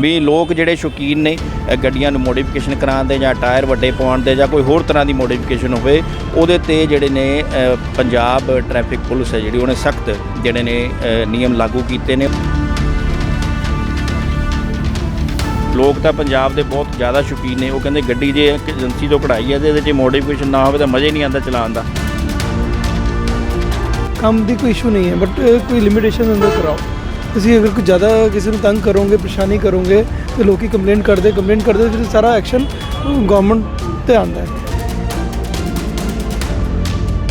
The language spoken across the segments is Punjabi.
ਵੀ ਲੋਕ ਜਿਹੜੇ ਸ਼ੌਕੀਨ ਨੇ ਗੱਡੀਆਂ ਨੂੰ ਮੋਡੀਫਿਕੇਸ਼ਨ ਕਰਾਉਣ ਦੇ ਜਾਂ ਟਾਇਰ ਵੱਡੇ ਪਾਉਣ ਦੇ ਜਾਂ ਕੋਈ ਹੋਰ ਤਰ੍ਹਾਂ ਦੀ ਮੋਡੀਫਿਕੇਸ਼ਨ ਹੋਵੇ, ਉਹਦੇ ਤੇ ਜਿਹੜੇ ਨੇ ਪੰਜਾਬ ਟ੍ਰੈਫਿਕ ਪੁਲਿਸ ਹੈ ਜਿਹੜੀ, ਉਹਨੇ ਸਖਤ ਜਿਹੜੇ ਨੇ ਨਿਯਮ ਲਾਗੂ ਕੀਤੇ ਨੇ। ਲੋਕ ਤਾਂ ਪੰਜਾਬ ਦੇ ਬਹੁਤ ਜ਼ਿਆਦਾ ਸ਼ੌਕੀਨ ਨੇ, ਉਹ ਕਹਿੰਦੇ ਗੱਡੀ ਜੇ ਏਜੰਸੀ ਤੋਂ ਕਢਾਈ ਹੈ ਤੇ ਇਹਦੇ 'ਚ ਮੋਡੀਫਿਕੇਸ਼ਨ ਨਾ ਹੋਵੇ ਤਾਂ ਮਜ਼ੇ ਨਹੀਂ ਆਉਂਦਾ ਚਲਾਉਣ ਦਾ। ਕੰਮ ਦੀ ਕੋਈ ਇਸ਼ੂ ਨਹੀਂ ਹੈ ਬਟ ਕੋਈ ਲਿਮਿਟੇਸ਼ਨ ਅੰਦਰ ਕਰਾਓ। ਤੁਸੀਂ ਅਗਰ ਕੋਈ ਜ਼ਿਆਦਾ ਕਿਸੇ ਨੂੰ ਤੰਗ ਕਰੋਗੇ ਪਰੇਸ਼ਾਨੀ ਕਰੋਗੇ ਤੇ ਲੋਕੀ ਕੰਪਲੇਂਟ ਕਰਦੇ ਕੰਪਲੇਂਟ ਕਰਦੇ ਫਿਰ ਸਾਰਾ ਐਕਸ਼ਨ ਗਵਰਨਮੈਂਟ ਤੇ ਆਉਂਦਾ ਹੈ।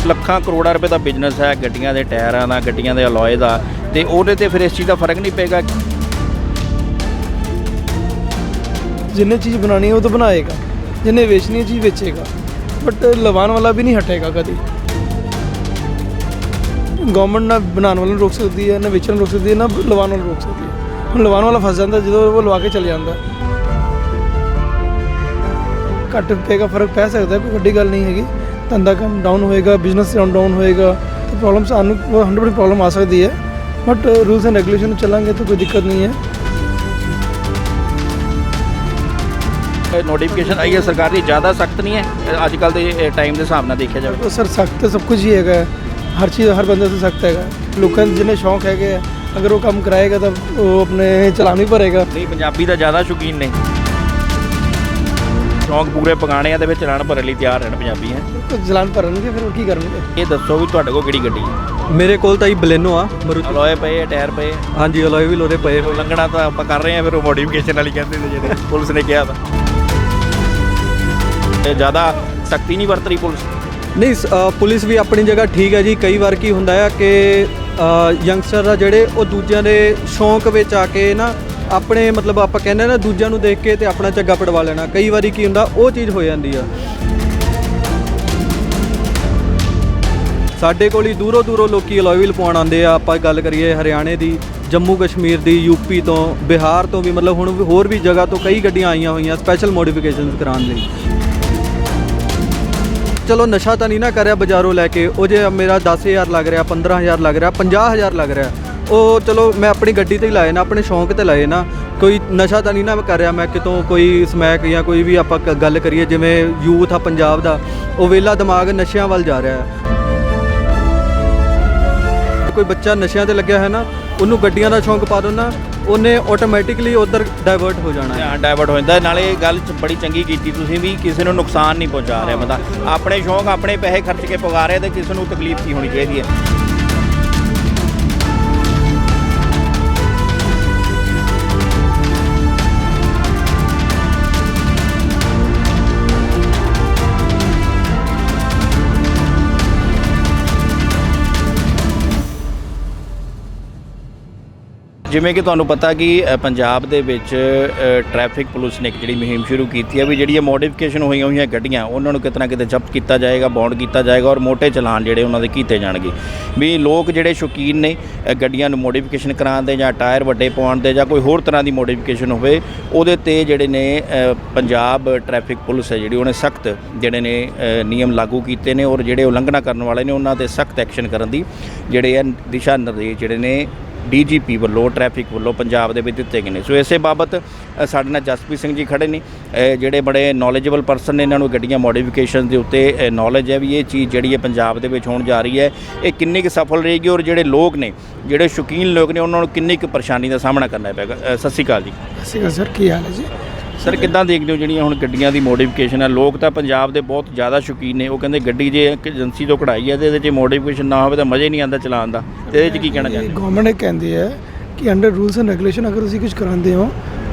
ਲੱਖਾਂ ਕਰੋੜਾਂ ਰੁਪਏ ਦਾ ਬਿਜ਼ਨਸ ਹੈ ਗੱਡੀਆਂ ਦੇ ਟਾਇਰਾਂ ਦਾ ਗੱਡੀਆਂ ਦੇ ਅਲੋਏ ਦਾ ਤੇ ਉਹਦੇ ਤੇ ਫਿਰ ਇਸ ਚੀਜ਼ ਦਾ ਫ਼ਰਕ ਨਹੀਂ ਪਏਗਾ। ਜਿੰਨੇ ਚੀਜ਼ ਬਣਾਣੀ ਹੈ ਉਹ ਤਾਂ ਬਣਾਏਗਾ। ਜਿੰਨੇ ਵੇਚਣੀ ਹੈ ਚੀਜ਼ ਵੇਚੇਗਾ। ਬਟ ਲਵਾਉਣ ਵਾਲਾ ਵੀ ਨਹੀਂ ਹਟੇਗਾ ਕਦੀ। ਗਵਰਨਮੈਂਟ ਨਾ ਬਣਾਉਣ ਵਾਲੇ ਨੂੰ ਰੋਕ ਸਕਦੀ ਹੈ ਨਾ ਵੇਚਣ ਨੂੰ ਰੋਕ ਸਕਦੀ ਹੈ ਨਾ ਲਵਾਉਣ ਵਾਲੇ ਨੂੰ ਰੋਕ ਸਕਦੀ ਹੈ। ਹੁਣ ਲਵਾਉਣ ਵਾਲਾ ਫਸ ਜਾਂਦਾ ਜਦੋਂ ਉਹ ਲਵਾ ਕੇ ਚਲੇ ਜਾਂਦਾ। ਘੱਟ ਪਏਗਾ ਫ਼ਰਕ ਪੈ ਸਕਦਾ ਕੋਈ ਵੱਡੀ ਗੱਲ ਨਹੀਂ ਹੈਗੀ। ਧੰਦਾ ਕੰਮ ਡਾਊਨ ਹੋਏਗਾ ਬਿਜ਼ਨਸ ਡਾਊਨ ਹੋਏਗਾ। ਤਾਂ ਪ੍ਰੋਬਲਮ ਸਾਨੂੰ 100% ਪ੍ਰੋਬਲਮ ਆ ਸਕਦੀ ਹੈ। ਬਟ ਰੂਲਸ ਐਂਡ ਰੈਗੂਲੇਸ਼ਨ ਚੱਲਾਂਗੇ ਤਾਂ ਕੋਈ ਦਿੱਕਤ ਨਹੀਂ ਹੈ। ਨੋਟੀਫਿਕੇਸ਼ਨ ਆਈ ਹੈ ਸਰਕਾਰ ਦੀ ਜ਼ਿਆਦਾ ਸਖਤ ਨਹੀਂ ਹੈ। ਅੱਜ ਕੱਲ ਦੇ ਟਾਈਮ ਦੇ ਹਿਸਾਬ ਨਾਲ ਦੇਖਿਆ ਜਾਵੇ। ਸਰ ਸਖਤ ਸਭ ਕੁਝ ਹੀ ਹੈਗਾ। ਹਰ ਚੀਜ਼ ਹਰ ਬੰਦੇ ਤੋਂ ਸਖਤ ਹੈਗਾ। ਲੋਕਾਂ ਦੇ ਜਿਹਨੇ ਸ਼ੌਂਕ ਹੈਗੇ ਆ, ਅਗਰ ਉਹ ਕੰਮ ਕਰਾਏਗਾ ਤਾਂ ਉਹ ਆਪਣੇ ਚਲਾਨ ਵੀ ਭਰੇਗਾ। ਨਹੀਂ ਪੰਜਾਬੀ ਦਾ ਜ਼ਿਆਦਾ ਸ਼ੌਕੀਨ ਨੇ। ਸ਼ੌਂਕ ਪੂਰੇ ਪਗਾਣੇ ਆ ਦੇ ਵਿੱਚ ਚਲਾਨ ਭਰਨ ਲਈ ਤਿਆਰ ਰਹਿਣ ਪੰਜਾਬੀ ਹੈ। ਤਾਂ ਚਲਾਨ ਭਰਨਗੇ ਫਿਰ ਉਹ ਕੀ ਕਰਨਗੇ? ਇਹ ਦੱਸੋ ਵੀ ਤੁਹਾਡੇ ਕੋਲ ਕਿਹੜੀ ਗੱਡੀ ਹੈ? ਮੇਰੇ ਕੋਲ ਤਾਂ ਹੀ ਬਲੇਨੋ ਆ ਮਰੂਤੀ। ਅਲੋਏ ਪਏ ਆ, ਟਾਇਰ ਪਏ? ਆ। ਹਾਂਜੀ ਅਲੋਏ ਵੀ ਲੋਰੇ ਪਏ ਹੋਏ। ਲੰਘਣਾ ਤਾਂ ਆਪਾਂ ਕਰ ਰਹੇ ਆ ਫਿਰ ਉਹ ਮੋਡੀਫਿਕੇਸ਼ਨ ਵਾਲੀ ਕਹਿੰਦੇ ਨੇ ਜਿਹੜੇ। ਪੁਲਿਸ ਨੇ ਕਿਹਾ ਤਾਂ। ਇਹ ਜ਼ਿਆਦਾ ਸਖਤੀ ਨਹੀਂ ਵਰਤ ਰਹੀ ਪੁਲਿਸ। ਨਹੀਂ, ਸ- ਪੁਲਿਸ ਵੀ ਆਪਣੀ ਜਗ੍ਹਾ ਠੀਕ ਹੈ ਜੀ। ਕਈ ਵਾਰ ਕੀ ਹੁੰਦਾ ਆ ਕਿ ਯੰਗਸਟਰ ਆ ਜਿਹੜੇ, ਉਹ ਦੂਜਿਆਂ ਦੇ ਸ਼ੌਂਕ ਵਿੱਚ ਆ ਕੇ ਨਾ ਆਪਣੇ ਮਤਲਬ ਆਪਾਂ ਕਹਿੰਦੇ ਨਾ ਦੂਜਿਆਂ ਨੂੰ ਦੇਖ ਕੇ ਤੇ ਆਪਣਾ ਝੱਗਾ ਪੜਵਾ ਲੈਣਾ। ਕਈ ਵਾਰੀ ਕੀ ਹੁੰਦਾ, ਉਹ ਚੀਜ਼ ਹੋ ਜਾਂਦੀ ਆ। ਸਾਡੇ ਕੋਲ ਹੀ ਦੂਰੋਂ ਦੂਰੋਂ ਲੋਕੀ ਅਲੋਏ ਵੀ ਲਪਾਉਣ ਆਉਂਦੇ ਆ। ਆਪਾਂ ਗੱਲ ਕਰੀਏ ਹਰਿਆਣੇ ਦੀ, ਜੰਮੂ ਕਸ਼ਮੀਰ ਦੀ ਯੂਪੀ ਤੋਂ, ਬਿਹਾਰ ਤੋਂ ਵੀ, ਮਤਲਬ ਹੁਣ ਹੋਰ ਵੀ ਜਗ੍ਹਾ ਤੋਂ ਕਈ ਗੱਡੀਆਂ ਆਈਆਂ ਹੋਈਆਂ ਸਪੈਸ਼ਲ ਮੋਡੀਫਿਕੇਸ਼ਨਸ ਕਰਾਉਣ ਲਈ। ਚਲੋ ਨਸ਼ਾ ਤਾਂ ਨਹੀਂ ਨਾ ਕਰਿਆ ਬਾਜ਼ਾਰੋਂ ਲੈ ਕੇ, ਉਹ ਜੇ ਮੇਰਾ 10000 ਲੱਗ ਰਿਹਾ 15000 ਲੱਗ ਰਿਹਾ 50000 ਲੱਗ ਰਿਹਾ, ਉਹ ਚਲੋ ਮੈਂ ਆਪਣੀ ਗੱਡੀ ਤੇ ਹੀ ਲਾਏ ਨਾ, ਆਪਣੇ ਸ਼ੌਂਕ ਤੇ ਲਾਏ ਨਾ, ਕੋਈ ਨਸ਼ਾ ਤਾਂ ਨਹੀਂ ਨਾ ਕਰ ਰਿਹਾ ਮੈਂ ਕਿਤੋਂ ਕੋਈ ਸਮੈਕ ਜਾਂ ਕੋਈ ਵੀ ਆਪਾਂ ਕ- ਗੱਲ ਕਰੀਏ, ਜਿਵੇਂ ਯੂਥ ਆ ਪੰਜਾਬ ਦਾ, ਉਹ ਵੇਲਾ ਦਿਮਾਗ ਨਸ਼ਿਆਂ ਵੱਲ ਜਾ ਰਿਹਾ ਹੈ। ਕੋਈ ਬੱਚਾ ਨਸ਼ਿਆਂ ਤੇ ਲੱਗਿਆ ਹੈ ਨਾ, ਉਹਨੂੰ ਗੱਡੀਆਂ ਦਾ ਸ਼ੌਂਕ ਪਾ ਦੋ ਨਾ ਉਹਨੇ ਆਟੋਮੈਟਿਕਲੀ ਉਧਰ ਡਾਇਵਰਟ ਹੋ ਜਾਣਾ ਹੈ। ਧਿਆਨ ਡਾਇਵਰਟ ਹੋ ਜਾਂਦਾ ਨਾਲੇ ਇਹ ਗੱਲ ਚ ਬੜੀ ਚੰਗੀ ਕੀਤੀ ਤੁਸੀਂ ਵੀ ਕਿਸੇ ਨੂੰ ਨੁਕਸਾਨ ਨਹੀਂ ਪਹੁੰਚਾ ਰਿਹਾ ਬੰਦਾ। ਆਪਣੇ ਸ਼ੌਂਕ ਆਪਣੇ ਪੈਸੇ ਖਰਚ ਕੇ ਪਗਾ ਰਿਹਾ ਤੇ ਕਿਸੇ ਨੂੰ ਤਕਲੀਫ ਕੀ ਹੋਣੀ ਚਾਹੀਦੀ ਹੈ? ਜਿਵੇਂ ਕਿ ਤੁਹਾਨੂੰ ਪਤਾ ਕਿ ਅ, ਪੰਜਾਬ ਦੇ ਵਿੱਚ ਅ, ਟ੍ਰੈਫਿਕ ਪੁਲਿਸ ਨੇ ਇੱਕ ਜਿਹੜੀ ਮੁਹਿੰਮ ਸ਼ੁਰੂ ਕੀਤੀ ਹੈ ਵੀ ਜਿਹੜੀਆਂ ਮੋਡੀਫਿਕੇਸ਼ਨ ਹੋਈਆਂ ਹੋਈਆਂ ਗੱਡੀਆਂ ਉਹਨਾਂ ਨੂੰ ਕਿਤੇ ਨਾ ਕਿਤੇ ਜ਼ਬਤ ਕੀਤਾ ਜਾਏਗਾ ਬੌਂਡ ਕੀਤਾ ਜਾਏਗਾ ਔਰ ਮੋٹے ਚਲਾਨ ਜਿਹੜੇ ਉਹਨਾਂ ਦੇ ਕੀਤੇ ਜਾਣਗੇ। ਵੀ ਲੋਕ ਜਿਹੜੇ ਸ਼ੌਕੀਨ ਨੇ ਅ, ਗੱਡੀਆਂ ਨੂੰ ਮੋਡੀਫਿਕੇਸ਼ਨ ਕਰਾਉਣ ਦੇ ਜਾਂ ਟਾਇਰ ਵੱਡੇ ਪਾਉਣ ਦੇ ਜਾਂ ਕੋਈ ਹੋਰ ਤਰ੍ਹਾਂ ਦੀ ਮੋਡੀਫਿਕੇਸ਼ਨ ਹੋਵੇ ਉਹਦੇ ਤੇ ਜਿਹੜੇ ਨੇ ਅ, ਪੰਜਾਬ ਟ੍ਰੈਫਿਕ ਪੁਲਿਸ ਹੈ ਜਿਹੜੀ ਉਹਨੇ ਸਖਤ ਜਿਹੜੇ ਨੇ ਅ, ਨਿਯਮ ਲਾਗੂ ਕੀਤੇ ਨੇ ਔਰ ਜਿਹੜੇ ਉਲੰਘਣਾ ਕਰਨ ਵਾਲੇ ਨੇ ਉਹਨਾਂ ਤੇ ਸਖਤ ਐਕਸ਼ਨ ਕਰਨ ਦੀ ਜਿਹੜੇ ਆ ਦਿਸ਼ਾ ਨਿਰਦੇਸ਼ ਜਿਹੜੇ ਨੇ ਡੀਜੀਪੀ ਵੱਲੋਂ, ਟ੍ਰੈਫਿਕ ਵੱਲੋਂ ਪੰਜਾਬ ਦੇ ਵਿੱਚ ਦਿੱਤੇ ਗਏ ਨੇ। ਸੋ ਇਸੇ ਬਾਬਤ ਸਾਡੇ ਨਾਲ ਜਸਪ੍ਰੀਤ ਸਿੰਘ ਜੀ ਖੜੇ ਨੇ। ਜਿਹੜੇ ਬੜੇ ਨੌਲੇਜੇਬਲ ਪਰਸਨ ਨੇ, ਇਹਨਾਂ ਨੂੰ ਗੱਡੀਆਂ ਮੋਡੀਫਿਕੇਸ਼ਨ ਦੇ ਉੱਤੇ ਨੌਲੇਜ ਹੈ ਵੀ ਇਹ ਚੀਜ਼ ਜਿਹੜੀ ਹੈ ਪੰਜਾਬ ਦੇ ਵਿੱਚ ਹੋਣ ਜਾ ਰਹੀ ਹੈ, ਇਹ ਕਿੰਨੀ ਕੁ ਸਫਲ ਰਹੇਗੀ ਔਰ ਜਿਹੜੇ ਲੋਕ ਨੇ, ਜਿਹੜੇ ਸ਼ੌਕੀਨ ਲੋਕ ਨੇ, ਉਹਨਾਂ ਨੂੰ ਕਿੰਨੀ ਕੁ ਪਰੇਸ਼ਾਨੀ ਦਾ ਸਾਹਮਣਾ ਕਰਨਾ ਪਏਗਾ? ਸਤਿ ਸ਼੍ਰੀ ਅਕਾਲ ਜੀ। ਸਤਿ ਸ਼੍ਰੀ ਅਕਾਲ ਸਰ, ਕੀ ਹਾਲ ਹੈ ਜੀ? ਸਰ, ਕਿੱਦਾਂ ਦੇਖਦੇ ਹੋ ਜਿਹੜੀਆਂ ਹੁਣ ਗੱਡੀਆਂ ਦੀ ਮੋਡੀਫਿਕੇਸ਼ਨ ਹੈ ਲੋਕ ਤਾਂ ਪੰਜਾਬ ਦੇ ਬਹੁਤ ਜ਼ਿਆਦਾ ਸ਼ੌਕੀਨ ਨੇ। ਉਹ ਕਹਿੰਦੇ ਗੱਡੀ ਜੇ ਏਜੰਸੀ ਤੋਂ ਕਢਾਈ ਹੈ ਤੇ ਇਹਦੇ 'ਚ ਮੋਡੀਫਿਕੇਸ਼ਨ ਨਾ ਹੋਵੇ ਤਾਂ ਮਜ਼ਾ ਹੀ ਨਹੀਂ ਆਉਂਦਾ ਚਲਾਉਣ ਦਾ। ਤੇ ਇਹਦੇ 'ਚ ਕੀ ਕਹਿਣਾ ਚਾਹੁੰਦੇ ਹੋ? ਗਵਰਨਮੈਂਟ ਇਹ ਕਹਿੰਦੀ ਹੈ ਕਿ ਅੰਡਰ ਰੂਲਸ ਐਂਡ ਰੈਗੂਲੇਸ਼ਨ ਅਗਰ ਤੁਸੀਂ ਕੁਝ ਕਰਾਉਂਦੇ ਹੋ,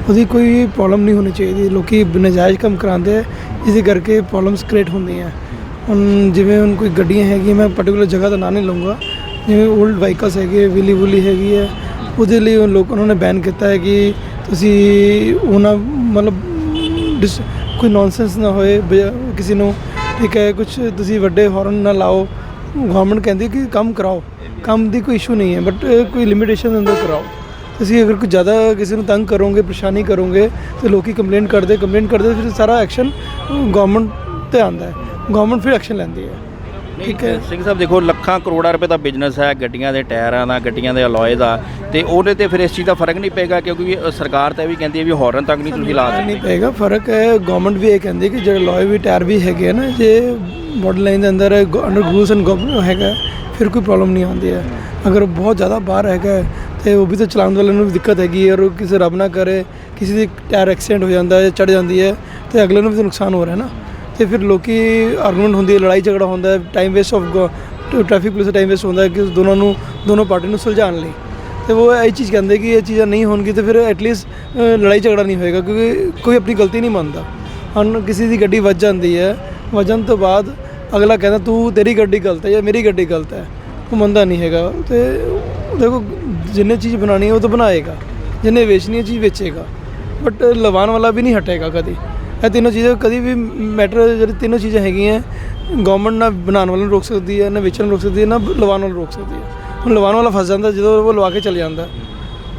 ਉਹਦੀ ਕੋਈ ਪ੍ਰੋਬਲਮ ਨਹੀਂ ਹੋਣੀ ਚਾਹੀਦੀ। ਲੋਕੀ ਨਜਾਇਜ਼ ਕੰਮ ਕਰਾਉਂਦੇ ਹੈ ਜਿਹਦੇ ਕਰਕੇ ਪ੍ਰੋਬਲਮਸ ਕ੍ਰੀਏਟ ਹੁੰਦੀਆਂ। ਹੁਣ ਜਿਵੇਂ ਹੁਣ ਕੋਈ ਗੱਡੀਆਂ ਹੈਗੀਆਂ, ਮੈਂ ਪਾਰਟਿਕੂਲਰ ਜਗ੍ਹਾ ਦਾ ਨਾਂ ਨਹੀਂ ਲਵਾਂਗਾ ਜਿਵੇਂ 올ਡ ਵਾਹੀਕਲਸ ਹੈਗੇ ਵਿਲੀ ਵੁਲੀ ਹੈਗੀ ਹੈ, ਉਹਦੇ ਲਈ ਉਹ ਲੋਕ ਉਹਨਾਂ ਨੇ ਬੈਨ ਕੀਤਾ ਹੈ ਕਿ ਤੁਸੀਂ ਉਹਨਾਂ ਮਤਲਬ ਡਿਸ- ਕੋਈ ਨੌਨਸੈਂਸ ਨਾ ਹੋਏ ਕਿਸੇ ਨੂੰ ਠੀਕ ਹੈ ਕੁਝ ਤੁਸੀਂ ਵੱਡੇ ਹਾਰਨ ਨਾ ਲਾਓ। ਗਵਰਨਮੈਂਟ ਕਹਿੰਦੀ ਕਿ ਕੰਮ ਕਰਾਓ। ਕੰਮ ਦੀ ਕੋਈ ਇਸ਼ੂ ਨਹੀਂ ਹੈ ਬਟ ਕੋਈ ਲਿਮਿਟੇਸ਼ਨ ਅੰਦਰ ਕਰਾਓ। ਤੁਸੀਂ ਅਗਰ ਕੋਈ ਜ਼ਿਆਦਾ ਕਿਸੇ ਨੂੰ ਤੰਗ ਕਰੋਗੇ ਪਰੇਸ਼ਾਨੀ ਕਰੋਗੇ ਤੇ ਲੋਕੀ ਕੰਪਲੇਂਟ ਕਰਦੇ ਕੰਪਲੇਂਟ ਕਰਦੇ ਫਿਰ ਸਾਰਾ ਐਕਸ਼ਨ ਗਵਰਨਮੈਂਟ ਤੇ ਆਉਂਦਾ ਹੈ। ਗਵਰਨਮੈਂਟ ਫਿਰ ਐਕਸ਼ਨ ਲੈਂਦੀ ਹੈ। ਠੀਕ ਹੈ। ਸਿੰਘ ਸਾਹਿਬ ਦੇਖੋ ਲੱਖਾਂ ਕਰੋੜਾਂ ਰੁਪਏ ਦਾ ਬਿਜ਼ਨਸ ਹੈ ਗੱਡੀਆਂ ਦੇ ਟਾਇਰਾਂ ਦਾ ਗੱਡੀਆਂ ਦੇ ਅਲੋਏ ਦਾ। ਤੇ ਉਹਦੇ ਤੇ ਫਿਰ ਇਸ ਚੀਜ਼ ਦਾ ਫ਼ਰਕ ਨਹੀਂ ਪਏਗਾ ਕਿਉਂਕਿ ਸਰਕਾਰ ਤਾਂ ਇਹ ਵੀ ਕਹਿੰਦੀ ਹੈ ਵੀ ਹਾਰਨ ਤੱਕ ਨਹੀਂ ਤੁਸੀਂ ਲਾ ਨਹੀਂ ਸਕਦੇ। ਪਏਗਾ ਫ਼ਰਕ ਹੈ ਗਵਰਨਮੈਂਟ ਵੀ ਇਹ ਕਹਿੰਦੀ ਕਿ ਜਿਹੜੇ ਲੋਏ ਵੀ ਟਾਇਰ ਵੀ ਹੈਗੇ ਨਾ ਜੇ ਬਾਰਡਰ ਲਾਈਨ ਦੇ ਅੰਦਰ ਅੰਡਰ ਰੂਲਸ ਐਂਡ ਹੈਗਾ ਫਿਰ ਕੋਈ ਪ੍ਰੋਬਲਮ ਨਹੀਂ ਆਉਂਦੀ ਹੈ। ਅਗਰ ਬਹੁਤ ਜ਼ਿਆਦਾ ਬਾਹਰ ਹੈਗਾ ਤੇ ਉਹ ਵੀ ਤਾਂ ਚਲਾਉਣ ਵਾਲੇ ਨੂੰ ਵੀ ਦਿੱਕਤ ਹੈਗੀ ਔਰ ਕਿਸੇ ਰੱਬ ਨਾ ਕਰੇ ਕਿਸੇ ਦੀ ਟਾਇਰ ਐਕਸੀਡੈਂਟ ਹੋ ਜਾਂਦਾ ਹੈ ਚੜ ਜਾਂਦੀ ਹੈ ਤੇ ਅਗਲੇ ਨੂੰ ਵੀ ਨੁਕਸਾਨ ਹੋ ਰਿਹਾ ਨਾ। ਤੇ ਫਿਰ ਲੋਕੀ ਆਰਗੂਮੈਂਟ ਹੁੰਦੀ ਹੈ ਲੜਾਈ ਝਗੜਾ ਹੁੰਦਾ ਹੈ time waste of traffic police the time waste ਹੁੰਦਾ ਹੈ ਕਿ ਦੋਨਾਂ ਨੂੰ ਦੋਨੋਂ ਪਾਰਟੀ ਨੂੰ ਸੁਲਝਾਉਣ ਲਈ। ਤੇ ਉਹ ਇਹ ਚੀਜ਼ ਕਹਿੰਦੇ ਕਿ ਇਹ ਚੀਜ਼ਾਂ ਨਹੀਂ ਹੋਣਗੀ ਤੇ ਫਿਰ ਐਟਲੀਸਟ ਲੜਾਈ ਝਗੜਾ ਨਹੀਂ ਹੋਏਗਾ ਕਿਉਂਕਿ ਕੋਈ ਆਪਣੀ ਗਲਤੀ ਨਹੀਂ ਮੰਨਦਾ। ਹੁਣ ਕਿਸੇ ਦੀ ਗੱਡੀ ਵੱਜ ਜਾਂਦੀ ਹੈ, ਵੱਜਣ ਤੋਂ ਬਾਅਦ ਅਗਲਾ ਕਹਿੰਦਾ, ਤੂੰ ਤੇਰੀ ਗੱਡੀ ਗਲਤ ਹੈ ਜਾਂ ਮੇਰੀ ਗੱਡੀ ਗਲਤ ਹੈ। ਉਹ ਮੰਨਦਾ ਨਹੀਂ ਹੈਗਾ। ਤੇ ਦੇਖੋ, ਜਿੰਨੇ ਚੀਜ਼ ਬਣਾਉਣੀ ਹੈ ਉਹ ਤਾਂ ਬਣਾਏਗਾ। ਜਿੰਨੇ ਵੇਚਣੀ ਹੈ ਚੀਜ਼ ਵੇਚੇਗਾ। ਬਟ ਲਵਾਉਣ ਵਾਲਾ ਵੀ ਨਹੀਂ ਹਟੇਗਾ ਕਦੀ। ਇਹ ਤਿੰਨੋਂ ਚੀਜ਼ਾਂ ਕਦੀ ਵੀ ਮੈਟਰ ਜਿਹੜੀ ਤਿੰਨੋਂ ਚੀਜ਼ਾਂ ਹੈਗੀਆਂ ਗਵਰਨਮੈਂਟ ਨਾ ਬਣਾਉਣ ਵਾਲੇ ਨੂੰ ਰੋਕ ਸਕਦੀ ਹੈ, ਨਾ ਵੇਚਣ ਨੂੰ ਰੋਕ ਸਕਦੀ ਹੈ, ਨਾ ਲਵਾਉਣ ਵਾਲੇ ਨੂੰ ਰੋਕ ਸਕਦੀ ਹੈ। ਹੁਣ ਲਵਾਉਣ ਵਾਲਾ ਫਸ ਜਾਂਦਾ, ਜਦੋਂ ਉਹ ਲਵਾ ਕੇ ਚਲੇ ਜਾਂਦਾ।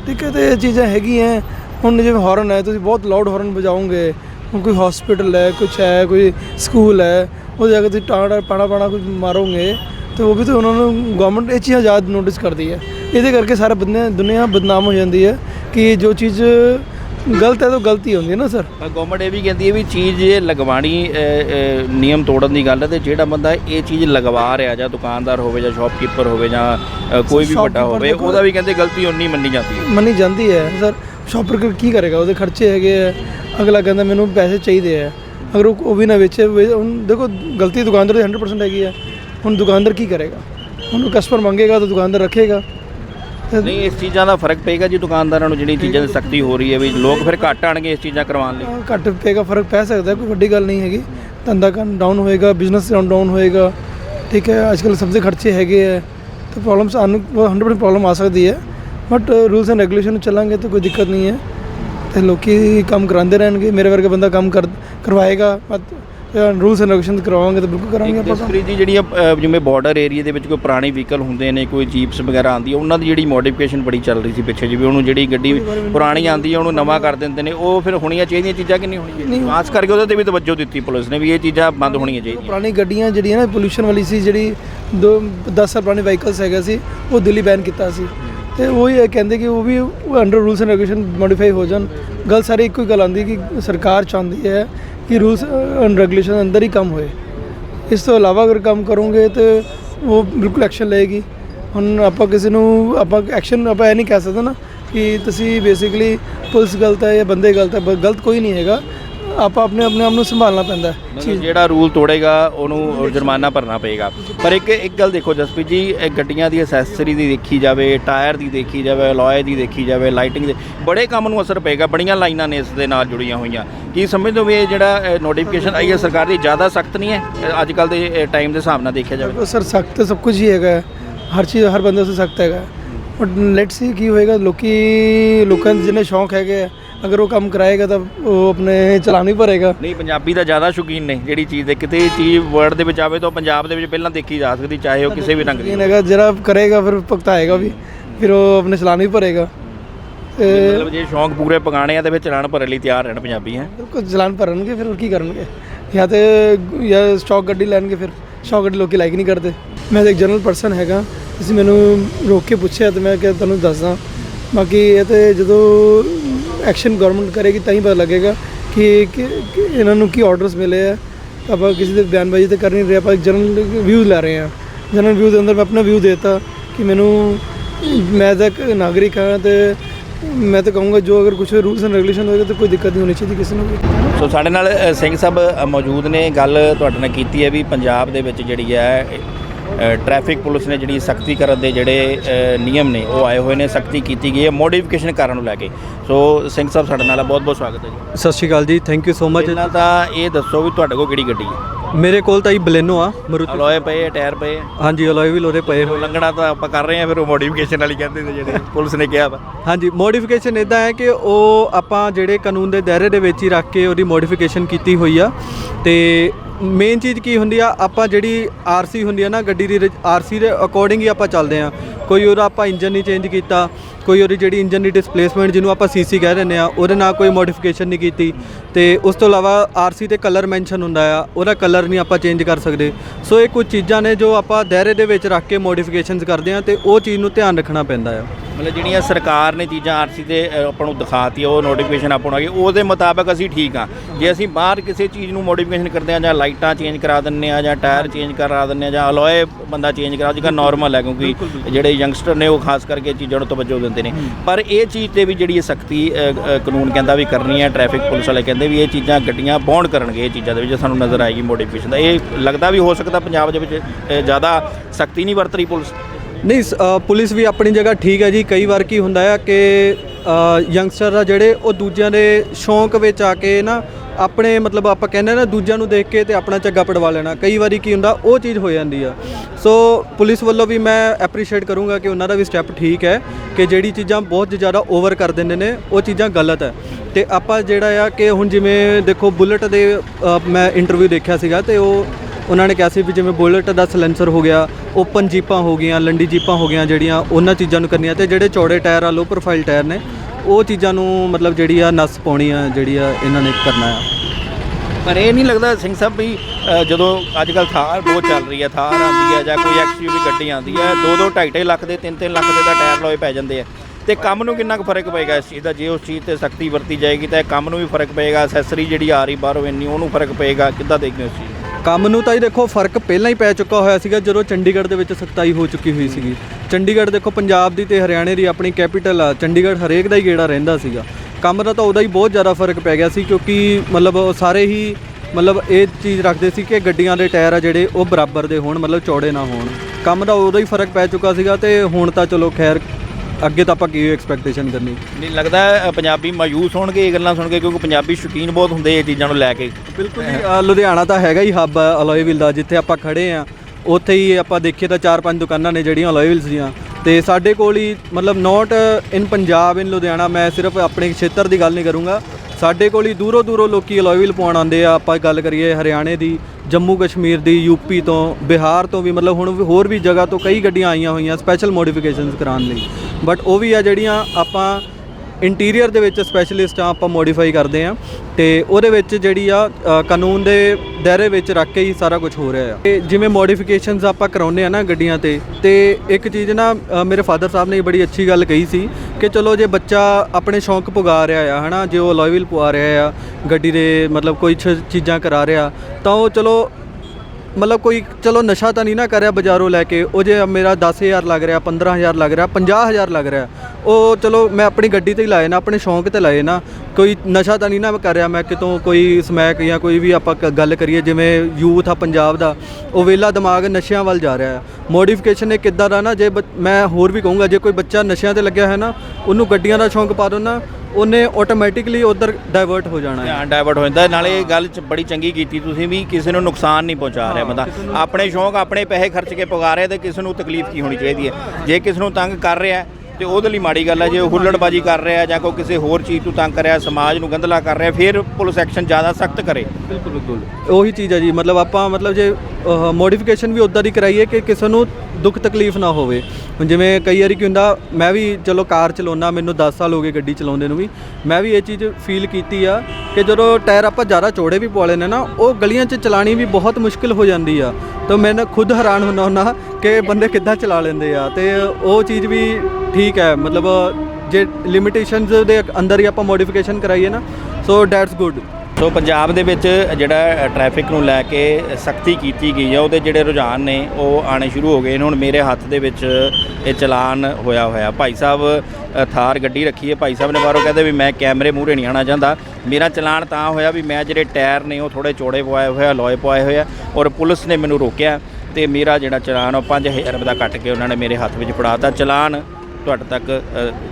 ਠੀਕ ਹੈ ਤੇ ਇਹ ਚੀਜ਼ਾਂ ਹੈਗੀਆਂ ਹੁਣ ਜਿਵੇਂ ਹਾਰਨ ਹੈ, ਤੁਸੀਂ ਬਹੁਤ ਲਾਊਡ ਹਾਰਨ ਵਜਾਓਗੇ। ਹੁਣ ਕੋਈ ਹਸਪੀਟਲ ਹੈ, ਕੁਛ ਹੈ, ਕੋਈ ਸਕੂਲ ਹੈ ਉਹ ਜਾ ਕੇ ਤੁਸੀਂ ਟਾਣਾ ਪਾਣਾ ਪਾਣਾ ਕੁਝ ਮਾਰੋਗੇ, ਤੇ ਉਹ ਵੀ ਤਾਂ ਉਹਨਾਂ ਨੂੰ ਗਵਰਨਮੈਂਟ ਇਹ ਚੀਜ਼ਾਂ ਜ਼ਿਆਦਾ ਨੋਟਿਸ ਕਰਦੀ ਹੈ। ਇਹਦੇ ਕਰਕੇ ਸਾਰੇ ਬੰਦੇ ਦੁਨੀਆ ਬਦਨਾਮ ਹੋ ਜਾਂਦੀ ਹੈ ਕਿ ਜੋ ਚੀਜ਼ ਗਲਤ ਹੈ ਤਾਂ ਗਲਤੀ ਹੁੰਦੀ ਹੈ ਨਾ ਸਰ। ਗਵਰਨਮੈਂਟ ਇਹ ਵੀ ਕਹਿੰਦੀ ਹੈ ਵੀ ਚੀਜ਼ ਇਹ ਲਗਵਾਣੀ ਨਿਯਮ ਤੋੜਨ ਦੀ ਗੱਲ ਹੈ ਤੇ ਜਿਹੜਾ ਬੰਦਾ ਇਹ ਚੀਜ਼ ਲਗਵਾ ਰਿਹਾ ਜਾਂ ਦੁਕਾਨਦਾਰ ਹੋਵੇ ਜਾਂ ਸ਼ਾਪਕੀਪਰ ਹੋਵੇ ਜਾਂ ਕੋਈ ਵੀ ਵੱਡਾ ਹੋਵੇ ਉਹਦਾ ਵੀ ਕਹਿੰਦੇ ਗਲਤੀ ਉਨੀ ਮੰਨੀ ਜਾਂਦੀ ਹੈ। ਮੰਨੀ ਜਾਂਦੀ ਹੈ ਸਰ। ਸ਼ਾਪਰ ਕੀ ਕਰੇਗਾ? ਉਹਦੇ ਖਰਚੇ ਹੈਗੇ ਆ। ਅਗਲਾ ਕਹਿੰਦਾ ਮੈਨੂੰ ਪੈਸੇ ਚਾਹੀਦੇ ਆ। ਅਗਰ ਉਹ ਵੀ ਨਾ ਵੇਚੇ ਹੁਣ ਦੇਖੋ ਗਲਤੀ ਦੁਕਾਨਦਾਰ ਦੀ 100% ਹੈਗੀ ਹੈ ਹੁਣ ਦੁਕਾਨਦਾਰ ਕੀ ਕਰੇਗਾ? ਹੁਣ ਕਸਟਮਰ ਮੰਗੇਗਾ ਤਾਂ ਦੁਕਾਨਦਾਰ ਰੱਖੇਗਾ। ਨਹੀਂ ਇਸ ਚੀਜ਼ਾਂ ਦਾ ਫ਼ਰਕ ਪਏਗਾ ਜੀ ਦੁਕਾਨਦਾਰਾਂ ਨੂੰ ਜਿਹੜੀ ਚੀਜ਼ਾਂ ਦੀ ਸਖਤੀ ਹੋ ਰਹੀ ਹੈ ਵੀ ਲੋਕ ਫਿਰ ਘੱਟ ਆਣਗੇ ਇਸ ਚੀਜ਼ਾਂ ਕਰਵਾਉਣ ਲਈ। ਘੱਟ ਪਏਗਾ ਫ਼ਰਕ ਪੈ ਸਕਦਾ ਕੋਈ ਵੱਡੀ ਗੱਲ ਨਹੀਂ ਹੈਗੀ। ਧੰਦਾ ਕੰਮ ਡਾਊਨ ਹੋਏਗਾ ਬਿਜ਼ਨਸ ਡਾਊਨ ਹੋਏਗਾ। ਠੀਕ ਹੈ ਅੱਜ ਕੱਲ੍ਹ ਸਭ ਦੇ ਖਰਚੇ ਹੈਗੇ ਹੈ ਤਾਂ ਪ੍ਰੋਬਲਮਸ ਆਨ 100% ਪ੍ਰੋਬਲਮ ਆ ਸਕਦੀ ਹੈ। ਬਟ ਰੂਲਸ ਐਂਡ ਰੈਗੂਲੇਸ਼ਨ ਚੱਲਾਂਗੇ ਤਾਂ ਕੋਈ ਦਿੱਕਤ ਨਹੀਂ ਹੈ। ਤੇ ਲੋਕੀ ਕੰਮ ਕਰਾਉਂਦੇ ਰਹਿਣਗੇ ਮੇਰੇ ਵਰਗਾ ਬੰਦਾ ਕੰਮ ਕਰ ਕਰਵਾਏਗਾ ਰੂਲਸ ਐਂਡ ਰੈਗੂਲੇਸ਼ਨ ਕਰਵਾਵਾਂਗੇ ਤਾਂ ਬਿਲਕੁਲ ਕਰਾਂਗੇ ਆਪਾਂ। ਜਸਪ੍ਰੀਤ ਜੀ ਜਿਹੜੀਆਂ ਜਿਵੇਂ ਬਾਰਡਰ ਏਰੀਆ ਦੇ ਵਿੱਚ ਕੋਈ ਪੁਰਾਣੇ ਵਹੀਕਲ ਹੁੰਦੇ ਨੇ ਕੋਈ ਜੀਪਸ ਵਗੈਰਾ ਆਉਂਦੀ ਹੈ ਉਹਨਾਂ ਦੀ ਜਿਹੜੀ ਮੋਡੀਫਿਕੇਸ਼ਨ ਬੜੀ ਚੱਲ ਰਹੀ ਸੀ ਪਿੱਛੇ ਜਿਵੇਂ ਉਹਨੂੰ ਜਿਹੜੀ ਗੱਡੀ ਪੁਰਾਣੀ ਆਉਂਦੀ ਹੈ ਉਹਨੂੰ ਨਵਾਂ ਕਰ ਦਿੰਦੇ ਨੇ ਉਹ ਫਿਰ ਹੋਣੀਆਂ ਚਾਹੀਦੀਆਂ ਚੀਜ਼ਾਂ ਕਿ ਨਹੀਂ ਹੋਣੀਆਂ? ਖਾਸ ਕਰਕੇ ਉਹਦੇ ਤੇ ਵੀ ਤਵੱਜੋ ਦਿੱਤੀ ਪੁਲਿਸ ਨੇ ਵੀ ਇਹ ਚੀਜ਼ਾਂ ਬੰਦ ਹੋਣੀਆਂ ਚਾਹੀਦੀਆਂ। ਪੁਰਾਣੀ ਗੱਡੀਆਂ ਜਿਹੜੀਆਂ ਨਾ ਪੋਲੂਸ਼ਨ ਵਾਲੀ ਸੀ ਜਿਹੜੀ ਦੋ 10 ਸਾਲ ਪੁਰਾਣੇ ਵਾਹੀਕਲਸ ਹੈਗੇ ਸੀ ਉਹ ਦਿੱਲੀ ਬੈਨ ਕੀਤਾ ਸੀ। ਤੇ ਉਹ ਹੀ ਇਹ ਕਹਿੰਦੇ ਕਿ ਉਹ ਵੀ under rules and regulation modify ਹੋ ਜਾਣ। ਗੱਲ ਸਾਰੀ ਇੱਕੋ ਹੀ ਗੱਲ ਆਉਂਦੀ ਕਿ ਸਰਕਾਰ ਚਾਹੁੰਦੀ ਹੈ ਕਿ ਰੂਲਸ ਐਂਡ ਰੈਗੂਲੇਸ਼ਨ ਅੰਦਰ ਹੀ ਕੰਮ ਹੋਏ। ਇਸ ਤੋਂ ਇਲਾਵਾ ਅਗਰ ਕੰਮ ਕਰੋਗੇ ਤੇ ਉਹ ਬਿਲਕੁਲ ਐਕਸ਼ਨ ਲਏਗੀ। ਹੁਣ ਆਪਾਂ ਕਿਸੇ ਨੂੰ, ਆਪਾਂ ਐਕਸ਼ਨ ਆਪਾਂ ਇਹ ਨਹੀਂ ਕਹਿ ਸਕਦੇ ਨਾ ਕਿ ਤੁਸੀਂ ਬੇਸਿਕਲੀ ਪੁਲਿਸ ਗਲਤ ਹੈ ਜਾਂ ਬੰਦੇ ਗਲਤ ਹੈ, ਬ- ਗਲਤ ਕੋਈ ਨਹੀਂ ਹੈਗਾ। ਆਪਾਂ ਆਪਣੇ ਆਪਣੇ ਆਪ ਨੂੰ ਸੰਭਾਲਣਾ ਪੈਂਦਾ ਹੈ। ਮਤਲਬ ਜਿਹੜਾ ਰੂਲ ਤੋੜੇਗਾ ਉਹਨੂੰ ਜੁਰਮਾਨਾ ਭਰਨਾ ਪਏਗਾ। ਪਰ ਇੱਕ ਇੱਕ ਗੱਲ ਦੇਖੋ ਜਸਪ੍ਰੀਤ ਜੀ ਇਹ ਗੱਡੀਆਂ ਦੀ ਐਸੈਸਰੀ ਦੀ ਦੇਖੀ ਜਾਵੇ ਟਾਇਰ ਦੀ ਦੇਖੀ ਜਾਵੇ ਅਲੋਏ ਦੀ ਦੇਖੀ ਜਾਵੇ ਲਾਈਟਿੰਗ ਦੇ ਬੜੇ ਕੰਮ ਨੂੰ ਅਸਰ ਪਏਗਾ ਬੜੀਆਂ ਲਾਈਨਾਂ ਨੇ ਇਸ ਦੇ ਨਾਲ ਜੁੜੀਆਂ ਹੋਈਆਂ। ਕੀ ਸਮਝਦੇ ਹੋ ਵੀ ਇਹ ਜਿਹੜਾ ਨੋਟੀਫਿਕੇਸ਼ਨ ਆਈ ਹੈ ਸਰਕਾਰ ਦੀ ਜ਼ਿਆਦਾ ਸਖਤ ਨਹੀਂ ਹੈ? ਅੱਜ ਕੱਲ ਦੇ ਟਾਈਮ ਦੇ ਹਿਸਾਬ ਨਾਲ ਦੇਖਿਆ ਜਾਵੇ। ਸਰ ਸਖਤ ਤਾਂ ਸਭ ਕੁਝ ਹੀ ਹੈਗਾ ਹੈ। ਹਰ ਚੀਜ਼ ਹਰ ਬੰਦੇ ਸੇ ਸਖਤ ਹੈਗਾ ਬਟ ਲੈਟਸ ਸੀ ਕੀ ਹੋਏਗਾ। ਲੋਕੀ ਲੋਕਾਂ ਦੇ ਜਿਹਨੇ ਸ਼ੌਂਕ ਹੈਗੇ ਆ, ਅਗਰ ਉਹ ਕੰਮ ਕਰਾਏਗਾ ਤਾਂ ਉਹ ਆਪਣੇ ਚਲਾਨ ਵੀ ਭਰੇਗਾ। ਨਹੀਂ ਪੰਜਾਬੀ ਦਾ ਜ਼ਿਆਦਾ ਸ਼ੌਕੀਨ ਨੇ ਜਿਹੜੀ ਚੀਜ਼ ਦੇ ਕਿਤੇ ਚੀਜ਼ ਵਰਲਡ ਦੇ ਵਿੱਚ ਆਵੇ ਤਾਂ ਉਹ ਪੰਜਾਬ ਦੇ ਵਿੱਚ ਪਹਿਲਾਂ ਦੇਖੀ ਜਾ ਸਕਦੀ ਚਾਹੇ ਉਹ ਕਿਸੇ ਵੀ ਰੰਗ ਦੀ ਹੈਗਾ ਜਿਹੜਾ ਕਰੇਗਾ ਫਿਰ ਭੁਗਤਾਏਗਾ ਵੀ ਫਿਰ ਉਹ ਆਪਣੇ ਚਲਾਨ ਵੀ ਭਰੇਗਾ। ਮਤਲਬ ਜੇ ਸ਼ੌਂਕ ਪੂਰੇ ਪਗਾਣੇ ਆ ਤੇ ਫਿਰ ਚਲਾਨ ਭਰਨ ਲਈ ਤਿਆਰ ਰਹਿਣ ਪੰਜਾਬੀ ਹੈ। ਬਿਲਕੁਲ ਚਲਾਨ ਭਰਨਗੇ ਫਿਰ ਕੀ ਕਰਨਗੇ? ਜਾਂ ਤੇ ਜਾਂ ਸਟਾਕ ਗੱਡੀ ਲੈਣਗੇ ਫਿਰ ਸਟਾਕ ਗੱਡੀ ਲੋਕੀ ਲਾਈਕ ਨਹੀਂ ਕਰਦੇ। ਮੈਂ ਤਾਂ ਇੱਕ ਜਨਰਲ ਪਰਸਨ ਹੈਗਾ ਤੁਸੀਂ ਮੈਨੂੰ ਰੋਕ ਕੇ ਪੁੱਛਿਆ ਤੇ ਮੈਂ ਕਿਹਾ ਤੁਹਾਨੂੰ ਦੱਸਦਾ। ਬਾਕੀ ਇਹ ਤੇ ਜਦੋਂ ਐਕਸ਼ਨ ਗਵਰਨਮੈਂਟ ਕਰੇਗੀ ਤਾਂ ਹੀ ਪਤਾ ਲੱਗੇਗਾ ਕਿ ਕਿ ਕਿ ਇਹਨਾਂ ਨੂੰ ਕੀ ਆਰਡਰਸ ਮਿਲੇ ਆ। ਆਪਾਂ ਕਿਸੇ ਦੇ ਬਿਆਨਬਾਜ਼ੀ ਤਾਂ ਕਰ ਨਹੀਂ ਰਹੇ ਆਪਾਂ ਜਨਰਲ ਵਿਊ ਲੈ ਰਹੇ ਹਾਂ। ਜਨਰਲ ਵਿਊ ਦੇ ਅੰਦਰ ਮੈਂ ਆਪਣਾ ਵਿਊ ਦੇਤਾ ਕਿ ਮੈਨੂੰ ਮੈਂ ਤਾਂ ਇੱਕ ਨਾਗਰਿਕ ਹਾਂ ਤੇ ਮੈਂ ਤਾਂ ਕਹੂੰਗਾ ਜੋ ਅਗਰ ਕੁਝ ਰੂਲਸ ਐਂਡ ਰੈਗੂਲੇਸ਼ਨ ਹੋਏਗਾ ਤਾਂ ਕੋਈ ਦਿੱਕਤ ਨਹੀਂ ਹੋਣੀ ਚਾਹੀਦੀ ਕਿਸੇ ਨੂੰ ਵੀ। ਸੋ ਸਾਡੇ ਨਾਲ ਅ, ਸਿੰਘ ਸਾਹਿਬ ਅ, ਮੌਜੂਦ ਨੇ। ਗੱਲ ਤੁਹਾਡੇ ਨਾਲ ਕੀਤੀ ਹੈ ਵੀ ਪੰਜਾਬ ਦੇ ਵਿੱਚ ਜਿਹੜੀ ਹੈ ਟ੍ਰੈਫਿਕ ਪੁਲਿਸ ਨੇ ਜਿਹੜੀ ਸਖਤੀ ਕਰਨ ਦੇ ਜਿਹੜੇ ਨਿਯਮ ਨੇ ਉਹ ਆਏ ਹੋਏ ਨੇ ਸਖਤੀ ਕੀਤੀ ਗਈ ਹੈ ਮੋਡੀਫਿਕੇਸ਼ਨ ਕਰਨ ਨੂੰ ਲੈ ਕੇ। ਸੋ ਸਿੰਘ ਸਾਹਿਬ ਸਾਡੇ ਨਾਲ ਬਹੁਤ ਬਹੁਤ ਸਵਾਗਤ ਹੈ ਜੀ। ਸਤਿ ਸ਼੍ਰੀ ਅਕਾਲ ਜੀ ਥੈਂਕ ਯੂ ਸੋ ਮਚ ਪਹਿਲਾਂ ਤਾਂ ਇਹ ਦੱਸੋ ਵੀ ਤੁਹਾਡੇ ਕੋਲ ਕਿਹੜੀ ਗੱਡੀ ਹੈ? ਮੇਰੇ ਕੋਲ ਤਾਂ ਹੀ ਬਲੇਨੋ ਆ ਮਰੂਤੀ। ਅਲੋਏ ਪਏ ਟਾਇਰ ਪਏ। ਹਾਂਜੀ ਅਲੋਏ ਵੀ ਲੋਰੇ ਪਏ ਹੋਏ ਲੰਘਣਾ ਤਾਂ ਆਪਾਂ ਕਰ ਰਹੇ ਆ ਫਿਰ ਉਹ ਮੋਡੀਫਿਕੇਸ਼ਨ ਵਾਲੀ ਕਹਿੰਦੇ ਨੇ ਜਿਹੜੇ ਪੁਲਿਸ ਨੇ ਕਿਹਾ ਵਾ। ਹਾਂਜੀ ਮੋਡੀਫਿਕੇਸ਼ਨ ਇਦਾਂ ਹੈ ਕਿ ਉਹ ਆਪਾਂ ਜਿਹੜੇ ਕਾਨੂੰਨ ਦੇ ਦਾਇਰੇ ਦੇ ਵਿੱਚ ਹੀ ਰੱਖ ਕੇ ਉਹਦੀ ਮੋਡੀਫਿਕੇਸ਼ਨ ਕੀਤੀ ਹੋਈ ਆ ਤੇ ਮੇਨ ਚੀਜ਼ ਕੀ ਹੁੰਦੀ ਆ, ਆਪਾਂ ਜਿਹੜੀ ਆਰਸੀ ਹੁੰਦੀ ਆ ਨਾ ਗੱਡੀ ਦੀ ਆਰਸੀ ਦੇ ਅਕੋਰਡਿੰਗ ਹੀ ਆਪਾਂ ਚੱਲਦੇ ਆ। ਕੋਈ ਉਹਦਾ ਆਪਾਂ ਇੰਜਨ ਨਹੀਂ ਚੇਂਜ ਕੀਤਾ ਕੋਈ ਉਹਦੀ ਜਿਹੜੀ ਇੰਜਨ ਦੀ ਡਿਸਪਲੇਸਮੈਂਟ ਜਿਹਨੂੰ ਆਪਾਂ ਸੀਸੀ ਕਹਿ ਦਿੰਦੇ ਆ ਉਹਦੇ ਨਾਲ ਕੋਈ ਮੋਡੀਫਿਕੇਸ਼ਨ ਨਹੀਂ ਕੀਤੀ। ਤੇ ਉਸ ਤੋਂ ਇਲਾਵਾ ਆਰਸੀ ਤੇ ਕਲਰ ਮੈਂਸ਼ਨ ਹੁੰਦਾ ਆ ਉਹਦਾ ਕਲਰ ਨਹੀਂ ਆਪਾਂ ਚੇਂਜ ਕਰ ਸਕਦੇ। ਸੋ ਇਹ ਕੁਝ ਚੀਜ਼ਾਂ ਨੇ ਜੋ ਆਪਾਂ ਦਾਇਰੇ ਦੇ ਵਿੱਚ ਰੱਖ ਕੇ ਮੋਡੀਫਿਕੇਸ਼ਨਸ ਕਰਦੇ ਆ ਤੇ ਉਹ ਚੀਜ਼ ਨੂੰ ਧਿਆਨ ਰੱਖਣਾ ਪੈਂਦਾ ਆ। ਮਤਲਬ ਜਿਹੜੀਆਂ ਸਰਕਾਰ ਨੇ ਚੀਜ਼ਾਂ ਆਰਸੀ ਤੇ ਆਪਾਂ ਨੂੰ ਦਿਖਾਤੀ ਉਹ ਨੋਟੀਫਿਕੇਸ਼ਨ ਆਪਾਂ ਨੂੰ ਆ ਗਈ ਉਹਦੇ ਮੁਤਾਬਕ ਅਸੀਂ ਠੀਕ ਆ ਜੇ ਅਸੀਂ ਬਾਹਰ ਕਿਸੇ ਚੀਜ਼ ਨੂੰ ਮੋਡੀਫਿਕੇਸ਼ਨ ਕਰਦੇ ਆ ਜਾਂ ਲਾਈਟਾਂ ਚੇਂਜ ਕਰਾ ਦਿੰਨੇ ਆ ਜਾਂ ਟਾਇਰ ਚੇਂਜ ਕਰਾ ਦਿੰਨੇ ਆ ਜਾਂ ਅਲੋਏ ਬੰਦਾ ਚੇਂਜ ਕਰਾ ਜਿਹੜਾ ਨਾਰਮਲ ਹੈ ਕਿਉਂਕਿ ਜਿਹੜੇ ਯੰਗਸਟਰ ਨੇ ਉਹ ਖਾਸ ਕਰਕੇ ਇਹ ਚੀਜ਼ਾਂ ਨੂੰ ਤਵੱਜੋ ਦਿੰਦੇ ਨੇ। ਪਰ ਇਹ ਚੀਜ਼ ਤੇ ਵੀ ਜਿਹੜੀ ਸਖਤੀ ਕਾਨੂੰਨ ਕਹਿੰਦਾ ਵੀ ਕਰਨੀ ਹੈ ਟ੍ਰੈਫਿਕ ਪੁਲਿਸ ਵਾਲੇ ਕਹਿੰਦੇ ਵੀ ਇਹ ਚੀਜ਼ਾਂ ਗੱਡੀਆਂ ਬੌਂਡ ਕਰਨਗੇ ਇਹ ਚੀਜ਼ਾਂ ਦੇ ਵਿੱਚ ਸਾਨੂੰ ਨਜ਼ਰ ਆਏਗੀ ਮੋਡੀਫਿਕੇਸ਼ਨ ਦਾ। ਇਹ ਲੱਗਦਾ ਵੀ ਹੋ ਸਕਦਾ ਪੰਜਾਬ ਦੇ ਵਿੱਚ ਜ਼ਿਆਦਾ ਸਖਤੀ ਨਹੀਂ ਵਰਤ ਰਹੀ ਪੁਲਿਸ। ਨਹੀਂ ਪੁਲਿਸ ਵੀ ਆਪਣੀ ਜਗ੍ਹਾ ਠੀਕ ਹੈ ਜੀ। ਕਈ ਵਾਰ ਕੀ ਹੁੰਦਾ ਆ ਕਿ ਯੰਗਸਟਰ ਆ ਜਿਹੜੇ, ਉਹ ਦੂਜਿਆਂ ਦੇ ਸ਼ੌਂਕ ਵਿੱਚ ਆ ਕੇ ਨਾ ਆਪਣੇ ਮਤਲਬ ਆਪਾਂ ਕਹਿੰਦੇ ਨਾ ਦੂਜਿਆਂ ਨੂੰ ਦੇਖ ਕੇ ਤੇ ਆਪਣਾ ਝੱਗਾ ਪੜਵਾ ਲੈਣਾ। ਕਈ ਵਾਰੀ ਕੀ ਹੁੰਦਾ, ਉਹ ਚੀਜ਼ ਹੋ ਜਾਂਦੀ ਆ। ਸੋ ਪੁਲਿਸ ਵੱਲੋਂ ਵੀ ਮੈਂ ਐਪਰੀਸ਼ੀਏਟ ਕਰੂੰਗਾ ਕਿ ਉਹਨਾਂ ਦਾ ਵੀ ਸਟੈਪ ਠੀਕ ਹੈ ਕਿ ਜਿਹੜੀ ਚੀਜ਼ਾਂ ਬਹੁਤ ਜ਼ਿਆਦਾ ਓਵਰ ਕਰ ਦਿੰਦੇ ਨੇ, ਉਹ ਚੀਜ਼ਾਂ ਗਲਤ ਹੈ। ਤੇ ਆਪਾਂ ਜਿਹੜਾ ਆ ਕਿ ਹੁਣ ਜਿਵੇਂ ਦੇਖੋ, ਬੁਲਟ ਦੇ ਮੈਂ ਇੰਟਰਵਿਊ ਦੇਖਿਆ ਸੀਗਾ ਤੇ ਉਹ ਉਹਨਾਂ ਨੇ ਕਿਹਾ ਸੀ ਵੀ ਜਿਵੇਂ ਬੁਲਟ ਦਾ ਸਲੈਂਸਰ ਹੋ ਗਿਆ ਓਪਨ ਜੀਪਾਂ ਹੋ ਗਈਆਂ ਲੰਡੀ ਜੀਪਾਂ ਹੋ ਗਈਆਂ ਜਿਹੜੀਆਂ ਉਹਨਾਂ ਚੀਜ਼ਾਂ ਨੂੰ ਕਰਨੀਆਂ ਤੇ ਜਿਹੜੇ ਚੌੜੇ ਟਾਇਰ ਆ ਲੋ ਪ੍ਰੋਫਾਈਲ ਟਾਇਰ ਨੇ ਉਹ ਚੀਜ਼ਾਂ ਨੂੰ ਮਤਲਬ ਜਿਹੜੀ ਆ ਨਸ ਪਾਉਣੀ ਆ ਜਿਹੜੀ ਆ ਇਹਨਾਂ ਨੇ ਕਰਨਾ ਆ। ਪਰ ਇਹ ਨਹੀਂ ਲੱਗਦਾ ਸਿੰਘ ਸਾਹਿਬ ਵੀ ਅ, ਜਦੋਂ ਅੱਜ ਕੱਲ ਥਾਰ ਬਹੁਤ ਚੱਲ ਰਹੀ ਹੈ ਥਾਰ ਆਉਂਦੀ ਹੈ ਜਾਂ ਕੋਈ ਐਕਸਯੂਵੀ ਗੱਡੀ ਆਉਂਦੀ ਹੈ 2 2 2.5 ਲੱਖ ਦੇ 3 3 ਲੱਖ ਦੇ ਦਾ ਟਾਇਰ ਲੋਏ ਪੈ ਜਾਂਦੇ ਆ। ਤੇ ਕੰਮ ਨੂੰ ਕਿੰਨਾ ਕੁ ਫ਼ਰਕ ਪਏਗਾ ਇਸ ਚੀਜ਼ ਦਾ? ਜੇ ਉਸ ਚੀਜ਼ ਤੇ ਸਖਤੀ ਵਰਤੀ ਜਾਏਗੀ ਤਾਂ ਇਹ ਕੰਮ ਨੂੰ ਵੀ ਫ਼ਰਕ ਪਏਗਾ ਅਸੈਸਰੀ ਜਿਹੜੀ ਆ ਰਹੀ ਬਾਹਰੋਂ ਇੰਨੀ ਉਹਨੂੰ ਫ਼ਰਕ ਪਏਗਾ। ਕਿੱਦਾਂ ਦੇਖਦੇ ਹੋ ਇਸ ਚੀਜ਼? ਨੂੰ? ਕੰਮ ਨੂੰ ਤਾਂ ਹੀ ਦੇਖੋ ਫ਼ਰਕ ਪਹਿਲਾਂ ਹੀ ਪੈ ਚੁੱਕਾ ਹੋਇਆ ਸੀਗਾ, ਜਦੋਂ ਚੰਡੀਗੜ੍ਹ ਦੇ ਵਿੱਚ ਸਖਤਾਈ ਹੋ ਚੁੱਕੀ ਹੋਈ ਸੀਗੀ। ਚੰਡੀਗੜ੍ਹ ਦੇਖੋ ਪੰਜਾਬ ਦੀ ਤੇ ਹਰਿਆਣੇ ਦੀ ਆਪਣੀ ਕੈਪੀਟਲ ਆ, ਚੰਡੀਗੜ੍ਹ ਹਰੇਕ ਦਾ ਹੀ ਗੇੜਾ ਰਹਿੰਦਾ ਸੀਗਾ। ਕੰਮ ਦਾ ਤਾਂ ਉਹਦਾ ਹੀ ਬਹੁਤ ਜ਼ਿਆਦਾ ਫ਼ਰਕ ਪੈ ਗਿਆ ਸੀ, ਕਿਉਂਕਿ ਮਤਲਬ ਉਹ ਸਾਰੇ ਹੀ ਮਤਲਬ ਇਹ ਚੀਜ਼ ਰੱਖਦੇ ਸੀ ਕਿ ਗੱਡੀਆਂ ਦੇ ਟਾਇਰ ਆ ਜਿਹੜੇ, ਉਹ ਬਰਾਬਰ ਦੇ ਹੋਣ, ਮਤਲਬ ਚੌੜੇ ਨਾ ਹੋਣ। ਕੰਮ ਦਾ ਉਦੋਂ ਹੀ ਫ਼ਰਕ ਪੈ ਚੁੱਕਾ ਸੀਗਾ ਤੇ ਹੁਣ ਤਾਂ ਚਲੋ ਖੈਰ ਅੱਗੇ ਤਾਂ ਆਪਾਂ ਕੀ ਐਕਸਪੈਕਟੇਸ਼ਨ ਕਰਨੀ? ਨਹੀਂ ਲੱਗਦਾ ਅ, ਪੰਜਾਬੀ ਮਾਯੂਸ ਹੋਣਗੇ ਇਹ ਗੱਲਾਂ ਸੁਣ ਕੇ ਕਿਉਂਕਿ ਪੰਜਾਬੀ ਸ਼ੌਕੀਨ ਬਹੁਤ ਹੁੰਦੇ ਇਹ ਚੀਜ਼ਾਂ ਨੂੰ ਲੈ ਕੇ। ਬਿਲਕੁਲ ਜੀ ਅ, ਲੁਧਿਆਣਾ ਤਾਂ ਹੈਗਾ ਹੀ ਹੱਬ ਅਲੋਏ ਵੀਲ ਦਾ ਜਿੱਥੇ ਆਪਾਂ ਖੜੇ ਆ ਉੱਥੇ ਹੀ ਆਪਾਂ ਦੇਖੀਏ ਤਾਂ ਚਾਰ ਪੰਜ ਦੁਕਾਨਾਂ ਨੇ ਜਿਹੜੀਆਂ ਅਲੋਏ ਵੀਲਸ ਦੀਆਂ। ਤੇ ਸਾਡੇ ਕੋਲ ਹੀ ਮਤਲਬ ਨਾਟ ਇਨ ਪੰਜਾਬ ਇਨ ਲੁਧਿਆਣਾ ਮੈਂ ਸਿਰਫ ਆਪਣੇ ਖੇਤਰ ਦੀ ਗੱਲ ਨਹੀਂ ਕਰੂੰਗਾ। ਸਾਡੇ ਕੋਲ ਹੀ ਦੂਰੋਂ ਦੂਰੋਂ ਲੋਕੀ ਅਲੋਏ ਵੀਲ ਪਵਾਉਣ ਆਉਂਦੇ ਆ। ਆਪਾਂ ਗੱਲ ਕਰੀਏ ਹਰਿਆਣੇ ਦੀ, ਜੰਮੂ ਕਸ਼ਮੀਰ ਦੀ ਯੂਪੀ ਤੋਂ, ਬਿਹਾਰ ਤੋਂ ਵੀ, ਮਤਲਬ ਹੁਣ ਵੀ ਹੋਰ ਵੀ ਜਗ੍ਹਾ ਤੋਂ ਕਈ ਗੱਡੀਆਂ ਆਈਆਂ ਹੋਈਆਂ ਸਪੈਸ਼ਲ ਮੋਡੀਫਿਕੇਸ਼ਨਸ ਕਰਾਉਣ ਲਈ। ਬਟ ਉਹ ਵੀ ਆ ਜਿਹੜੀਆਂ ਆਪਾਂ ਇੰਟੀਰੀਅਰ ਦੇ ਵਿੱਚ ਸਪੈਸ਼ਲਿਸਟ ਆ, ਆਪਾਂ ਮੋਡੀਫਾਈ ਕਰਦੇ ਆ ਤੇ ਉਹਦੇ ਵਿੱਚ ਜਿਹੜੀ ਆ ਕਾਨੂੰਨ ਦੇ ਦਾਇਰੇ ਵਿੱਚ ਰੱਖ ਕੇ ਹੀ ਸਾਰਾ ਕੁਝ ਹੋ ਰਿਹਾ ਆ। ਤੇ ਜਿਵੇਂ ਮੋਡੀਫਿਕੇਸ਼ਨਸ ਆਪਾਂ ਕਰਾਉਂਦੇ ਆ ਨਾ ਗੱਡੀਆਂ ਤੇ ਤੇ ਇੱਕ ਚੀਜ਼ ਨਾ ਮੇਰੇ ਫਾਦਰ ਸਾਹਿਬ ਨੇ ਬੜੀ ਅੱਛੀ ਗੱਲ ਕਹੀ ਸੀ ਕਿ ਚਲੋ ਜੇ ਬੱਚਾ ਆਪਣੇ ਸ਼ੌਂਕ ਪੁਗਾ ਰਿਹਾ ਆ, ਹਨਾ, ਜੇ ਉਹ ਲੋਇਲ ਪੁਆ ਰਿਹਾ ਆ, ਗੱਡੀ ਦੇ ਮਤਲਬ ਕੋਈ ਛ- ਚੀਜ਼ਾਂ ਕਰਾ ਰਿਹਾ, ਤਾਂ ਉਹ ਚਲੋ ਮਤਲਬ ਕੋਈ ਚਲੋ ਨਸ਼ਾ ਤਾਂ ਨਹੀਂ ਨਾ ਕਰਿਆ ਬਾਜ਼ਾਰੋਂ ਲੈ ਕੇ, ਉਹ ਜੇ ਮੇਰਾ 10000 ਲੱਗ ਰਿਹਾ 15000 ਲੱਗ ਰਿਹਾ 50000 ਲੱਗ ਰਿਹਾ ਉਹ ਚਲੋ ਮੈਂ ਆਪਣੀ ਗੱਡੀ ਤੇ ਹੀ ਲਾਏ ਨਾ ਆਪਣੇ ਸ਼ੌਂਕ ਤੇ ਲਾਏ ਨਾ। ਕੋਈ ਨਸ਼ਾ ਤਾਂ ਨਹੀਂ ਨਾ ਕਰ ਰਿਹਾ ਮੈਂ ਕਿਤੋਂ ਕੋਈ ਸਮੈਕ ਜਾਂ ਕੋਈ ਵੀ ਆਪਾਂ ਗੱਲ ਕਰੀਏ ਜਿਵੇਂ ਯੂਥ ਆ ਪੰਜਾਬ ਦਾ ਉਹ ਵੇਲਾ ਦਿਮਾਗ ਨਸ਼ਿਆਂ ਵੱਲ ਜਾ ਰਿਹਾ ਹੈ। ਮੋਡੀਫਿਕੇਸ਼ਨ ਇੱਕ ਇਦਾਂ ਦਾ ਨਾ ਜੇ ਮੈਂ ਹੋਰ ਵੀ ਕਹੂੰਗਾ ਜੇ ਕੋਈ ਬੱਚਾ ਨਸ਼ਿਆਂ ਤੇ ਲੱਗਿਆ ਹੈ ਨਾ ਉਹਨੂੰ ਗੱਡੀਆਂ ਦਾ ਸ਼ੌਂਕ ਪਾ ਦੋ ਨਾ ਉਹਨੇ ਆਟੋਮੈਟਿਕਲੀ ਉਧਰ ਡਾਇਵਰਟ ਹੋ ਜਾਣਾ ਹੈ। ਧਿਆਨ ਡਾਇਵਰਟ ਹੋ ਜਾਂਦਾ ਨਾਲੇ ਇਹ ਗੱਲ ਚ ਬੜੀ ਚੰਗੀ ਕੀਤੀ ਤੁਸੀਂ ਵੀ ਕਿਸੇ ਨੂੰ ਨੁਕਸਾਨ ਨਹੀਂ ਪਹੁੰਚਾ ਰਿਹਾ ਬੰਦਾ। ਆਪਣੇ ਸ਼ੌਂਕ ਆਪਣੇ ਪੈਸੇ ਖਰਚ ਕੇ ਪਗਾ ਰਿਹਾ ਤੇ ਕਿਸੇ ਨੂੰ ਤਕਲੀਫ ਕੀ ਹੋਣੀ ਚਾਹੀਦੀ ਹੈ? ਜੇ ਕਿਸੇ ਨੂੰ ਤੰਗ ਕਰ ਰਿਹਾ ਹੈ, ਤੇ ਉਹਦੇ ਲਈ ਮਾੜੀ ਗੱਲ ਹੈ ਜੇ ਉਹ ਹੁੱਲੜਬਾਜੀ ਕਰ ਰਿਹਾ ਜਾਂ ਕੋਈ ਕਿਸੇ ਹੋਰ ਚੀਜ਼ ਤੋਂ ਤੰਗ ਕਰ ਰਿਹਾ, ਸਮਾਜ ਨੂੰ ਗੰਧਲਾ ਕਰ ਰਿਹਾ, ਫਿਰ ਪੁਲਿਸ ਐਕਸ਼ਨ ਜ਼ਿਆਦਾ ਸਖਤ ਕਰੇ। ਬਿਲਕੁਲ ਬਿਲਕੁਲ। ਉਹੀ ਚੀਜ਼ ਹੈ ਜੀ, ਮਤਲਬ ਆਪਾਂ, ਮਤਲਬ ਜੇ ਮੋਡੀਫਿਕੇਸ਼ਨ ਵੀ ਉਦਾਂ ਦੀ ਕਰਾਈਏ ਕਿ ਕਿਸੇ ਨੂੰ ਦੁੱਖ ਤਕਲੀਫ ਨਾ ਹੋਵੇ। ਹੁਣ ਜਿਵੇਂ ਕਈ ਵਾਰੀ ਕੀ ਹੁੰਦਾ, ਮੈਂ ਵੀ ਚਲੋ ਕਾਰ ਚਲਾਉਣਾ ਮੈਨੂੰ 10 ਸਾਲ ਹੋ ਗਏ ਗੱਡੀ ਚਲਾਉਂਦੇ ਨੂੰ ਵੀ। ਮੈਂ ਵੀ ਇਹ ਚੀਜ਼ ਫੀਲ ਕੀਤੀ ਆ ਕਿ ਜਦੋਂ ਟਾਇਰ ਆਪਾਂ ਜ਼ਿਆਦਾ ਚੌੜੇ ਵੀ ਪਵਾ ਲੈਂਦੇ ਨਾ, ਉਹ ਗਲੀਆਂ 'ਚ ਚਲਾਣੀ ਵੀ ਬਹੁਤ ਮੁਸ਼ਕਿਲ ਹੋ ਜਾਂਦੀ ਆ। ਤਾਂ ਮੈਂ ਨਾ ਖੁਦ ਹੈਰਾਨ ਹੁੰਦਾ ਹੁੰਦਾ ਕਿ ਬੰਦੇ ਕਿੱਦਾਂ ਚਲਾ ਲੈਂਦੇ ਆ। ਤੇ ਉਹ ਚੀਜ਼ ਵੀ ਠੀਕ ਹੈ, ਮਤਲਬ ਜੇ ਲਿਮਿਟੇਸ਼ਨਸ ਦੇ ਅੰਦਰ ਹੀ ਆਪਾਂ ਮੋਡੀਫਿਕੇਸ਼ਨ ਕਰਾਈਏ ਨਾ so that's good so Punjab ਦੇ ਵਿੱਚ ਜਿਹੜਾ ਟ੍ਰੈਫਿਕ ਨੂੰ ਲੈ ਕੇ ਸਖਤੀ ਕੀਤੀ ਗਈ ਹੈ ਉਹਦੇ ਜਿਹੜੇ ਰੁਝਾਨ ਨੇ, ਉਹ ਆਣੇ ਸ਼ੁਰੂ ਹੋ ਗਏ ਨੇ। ਹੁਣ ਮੇਰੇ ਹੱਥ ਦੇ ਵਿੱਚ ਇਹ ਚਲਾਨ ਹੋਇਆ ਹੋਇਆ। ਭਾਈ ਸਾਹਿਬ ਥਾਰ ਗੱਡੀ ਰੱਖੀ ਹੈ। ਭਾਈ ਸਾਹਿਬ ਨੇ ਬਾਹਰੋਂ ਕਹਿੰਦੇ ਵੀ ਮੈਂ ਕੈਮਰੇ ਮੂਹਰੇ ਨਹੀਂ ਆਣਾ ਚਾਹੁੰਦਾ। ਮੇਰਾ ਚਲਾਨ ਤਾਂ ਹੋਇਆ ਵੀ ਮੈਂ ਜਿਹੜੇ ਟਾਇਰ ਨੇ, ਉਹ ਥੋੜੇ ਚੌੜੇ ਪਵਾਏ ਹੋਏ ਆ, ਲੋਏ ਪਵਾਏ ਹੋਏ ਆ ਔਰ ਪੁਲਿਸ ਨੇ ਮੈਨੂੰ ਰੋਕਿਆ ਤੇ ਮੇਰਾ ਜਿਹੜਾ ਚਲਾਨ ਉਹ 5000 ਰੁਪਏ ਦਾ ਕੱਟ ਕੇ ਉਹਨਾਂ ਨੇ ਮੇਰੇ ਹੱਥ ਵਿੱਚ ਫੜਾਤਾ ਚਲਾਨ ਤੁਹਾਡੇ ਤੱਕ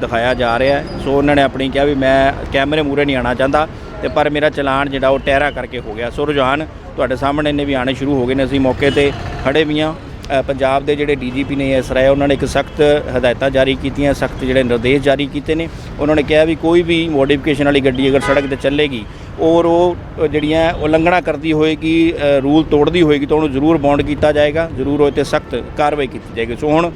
ਦਿਖਾਇਆ ਜਾ ਰਿਹਾ ਸੋ ਉਹਨਾਂ ਨੇ ਆਪਣੀ ਕਿਹਾ ਵੀ ਮੈਂ ਕੈਮਰੇ ਮੂਹਰੇ ਨਹੀਂ ਆਣਾ ਚਾਹੁੰਦਾ। ਤੇ ਪਰ ਮੇਰਾ ਚਲਾਨ ਜਿਹੜਾ ਉਹ ਟਹਿਰਾ ਕਰਕੇ ਹੋ ਗਿਆ। ਸੋ ਰੁਝਾਨ ਤੁਹਾਡੇ ਸਾਹਮਣੇ ਨੇ ਵੀ ਆਣੇ ਸ਼ੁਰੂ ਹੋ ਗਏ ਨੇ ਅਸੀਂ ਮੌਕੇ ਤੇ ਖੜੇ ਵੀ ਹਾਂ। ਪੰਜਾਬ ਦੇ ਜਿਹੜੇ ਡੀਜੀਪੀ ਨੇ ਇਸ ਰਾਏ ਉਹਨਾਂ ਨੇ ਇੱਕ ਸਖਤ ਹਦਾਇਤਾਂ ਜਾਰੀ ਕੀਤੀਆਂ, ਸਖਤ ਜਿਹੜੇ ਨਿਰਦੇਸ਼ ਜਾਰੀ ਕੀਤੇ ਨੇ। ਉਹਨਾਂ ਨੇ ਕਿਹਾ ਵੀ ਕੋਈ ਵੀ ਮੋਡੀਫਿਕੇਸ਼ਨ ਵਾਲੀ ਗੱਡੀ ਅਗਰ ਸੜਕ ਤੇ ਚੱਲੇਗੀ, ਔਰ ਉਹ ਜਿਹੜੀਆਂ ਉਲੰਘਣਾ ਕਰਦੀ ਹੋਏਗੀ ਰੂਲ ਤੋੜਦੀ ਹੋਏਗੀ, ਤਾਂ ਉਹਨੂੰ ਜ਼ਰੂਰ ਬੌਂਡ ਕੀਤਾ ਜਾਏਗਾ। ਜ਼ਰੂਰ ਉਹ ਤੇ ਸਖਤ ਕਾਰਵਾਈ ਕੀਤੀ ਜਾਏਗੀ। ਸੋ ਹੁਣ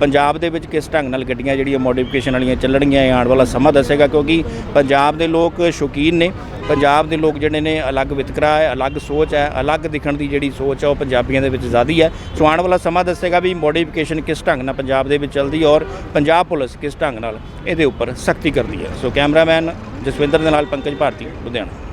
ਪੰਜਾਬ ਦੇ ਵਿੱਚ ਕਿਸ ਢੰਗ ਨਾਲ ਗੱਡੀਆਂ ਜਿਹੜੀਆਂ ਮੋਡੀਫਿਕੇਸ਼ਨ ਵਾਲੀਆਂ ਚੱਲਣਗੀਆਂ ਆਉਣ ਵਾਲਾ ਸਮਾਂ ਦੱਸੇਗਾ, ਕਿਉਂਕਿ ਪੰਜਾਬ ਦੇ ਲੋਕ ਸ਼ੌਕੀਨ ਨੇ। ਪੰਜਾਬ ਦੇ ਲੋਕ ਜਿਹੜੇ ਨੇ ਅਲੱਗ ਵਿਤਕਰਾ ਹੈ, ਅਲੱਗ ਸੋਚ ਹੈ, ਅਲੱਗ ਦਿਖਣ ਦੀ ਜਿਹੜੀ ਸੋਚ ਹੈ ਉਹ ਪੰਜਾਬੀਆਂ ਦੇ ਵਿੱਚ ਜ਼ਿਆਦੀ ਹੈ। ਸੋ ਆਉਣ ਵਾਲਾ ਸਮਾਂ ਦੱਸੇਗਾ ਵੀ ਮੋਡੀਫਿਕੇਸ਼ਨ ਕਿਸ ਢੰਗ ਨਾਲ ਪੰਜਾਬ ਦੇ ਵਿੱਚ ਚੱਲਦੀ ਔਰ ਪੰਜਾਬ ਪੁਲਿਸ ਕਿਸ ਢੰਗ ਨਾਲ ਇਹਦੇ ਉੱਪਰ ਸਖਤੀ ਕਰਦੀ ਹੈ। ਸੋ ਕੈਮਰਾਮੈਨ ਜਸਵਿੰਦਰ ਦੇ ਨਾਲ ਪੰਕਜ ਭਾਰਤੀ, ਲੁਧਿਆਣਾ।